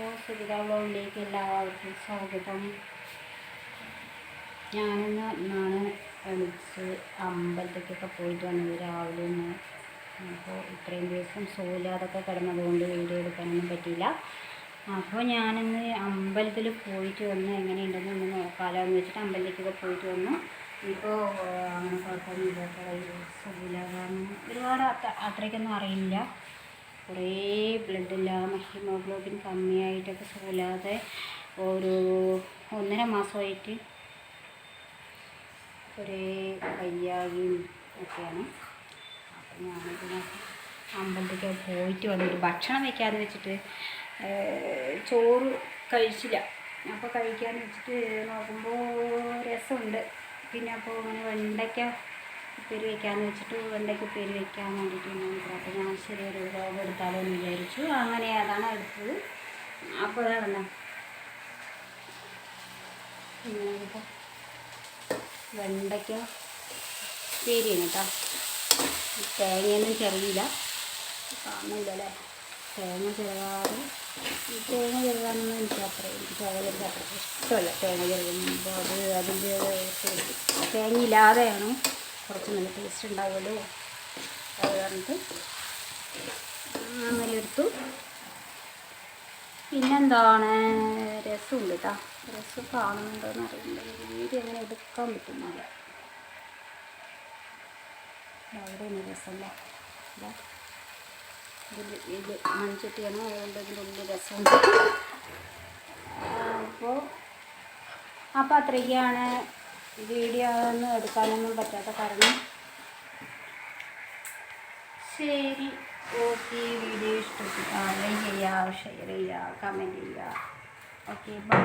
വ്ലോഗിലേക്ക് എല്ലാവർക്കും സ്വാഗതം. ഞാനിന്ന് ഇന്നാണ് എണീച്ച് അമ്പലത്തേക്കൊക്കെ പോയിട്ട് വന്നത് രാവിലെ ഒന്ന്. അപ്പോൾ ഇത്രയും ദിവസം സുഖമില്ലാതൊക്കെ കിടന്നതുകൊണ്ട് വീഡിയോ എടുക്കാനൊന്നും പറ്റിയില്ല. അപ്പോൾ ഞാനിന്ന് അമ്പലത്തിൽ പോയിട്ട് വന്ന് എങ്ങനെയുണ്ടെന്ന് ഒന്ന് നോക്കാമല്ലോ എന്ന് വെച്ചിട്ട് അമ്പലത്തേക്കൊക്കെ പോയിട്ട് വന്നു. ഇപ്പോൾ അങ്ങനെ കുഴപ്പമൊന്നുമില്ല സുഖമില്ല കാരണം ഒരുപാട് അത്ര അത്രയ്ക്കൊന്നും അറിയില്ല. കുറേ ബ്ലഡില്ല ഹീമോഗ്ലോബിൻ കമ്മിയായിട്ടൊക്കെ സുഖമില്ലാതെ ഒരു ഒന്നര മാസമായിട്ട് ഒരേ വയ്യാകിയും ഒക്കെയാണ്. അപ്പം ഞാനിതിന് അമ്പലത്തിലേക്ക് പോയിട്ട് വന്നിട്ട് ഭക്ഷണം വെക്കാതെ വെച്ചിട്ട് ചോറ് കഴിച്ചില്ല. അപ്പോൾ കഴിക്കാമെന്ന് വെച്ചിട്ട് നോക്കുമ്പോൾ രസമുണ്ട്. പിന്നെ അപ്പോൾ അങ്ങനെ വെണ്ടയ്ക്ക ഉപ്പേരി വെക്കാമെന്ന് വെച്ചിട്ട് വെണ്ടയ്ക്ക് ഉപ്പേരി വെക്കാൻ വേണ്ടിയിട്ട് അപ്പോൾ ഞാൻ ശരി ഒരു എടുത്താലോ എന്ന് വിചാരിച്ചു. അങ്ങനെ അതാണ് എടുത്തത് അപ്പോഴാണ് ഇപ്പോൾ വെണ്ടയ്ക്ക ഉപ്പേരിയാണ് കേട്ടോ. തേങ്ങയൊന്നും ചെറിയില്ല കാണുന്നില്ലല്ലേ? തേങ്ങ ചെറുകാറ് ഈ തേങ്ങ ചെറുതാണെന്ന് എനിക്ക് അത്ര തേങ്ങ ചെറുക അത്ര ഇഷ്ടമല്ല. തേങ്ങ ചെറുകുമ്പോൾ അത് അതിന്റെ തേങ്ങ ഇല്ലാതെയാണ് കുറച്ച് നല്ല ടേസ്റ്റ് ഉണ്ടാവുമല്ലോ അത് പറഞ്ഞിട്ട് അങ്ങനെ എടുത്തു പിന്നെന്താണ്? രസമുണ്ട് കേട്ടോ രസം കാണുന്നുണ്ടോയെന്ന് അറിയില്ല. വീഡിയോ അങ്ങനെ എടുക്കാൻ പറ്റുന്നില്ല. അവിടെയാണ് രസമല്ല. ഇതാ ഇതിൽ ഇത് മൺചട്ടിയാണ്? അതുകൊണ്ട് ഇതിന്റെ ഉള്ളിൽ രസമുണ്ട്. അപ്പോൾ അപ്പോൾ അത്രയ്ക്കാണ് വീഡിയോ ഒന്നും എടുക്കാനൊന്നും പറ്റാത്ത കാരണം. ശരി. ഓക്കെ വീഡിയോ ഇഷ്ടപ്പെട്ടു ലൈക്ക് ചെയ്യുക ഷെയർ ചെയ്യുക കമന്റ് ചെയ്യുക. Okay bye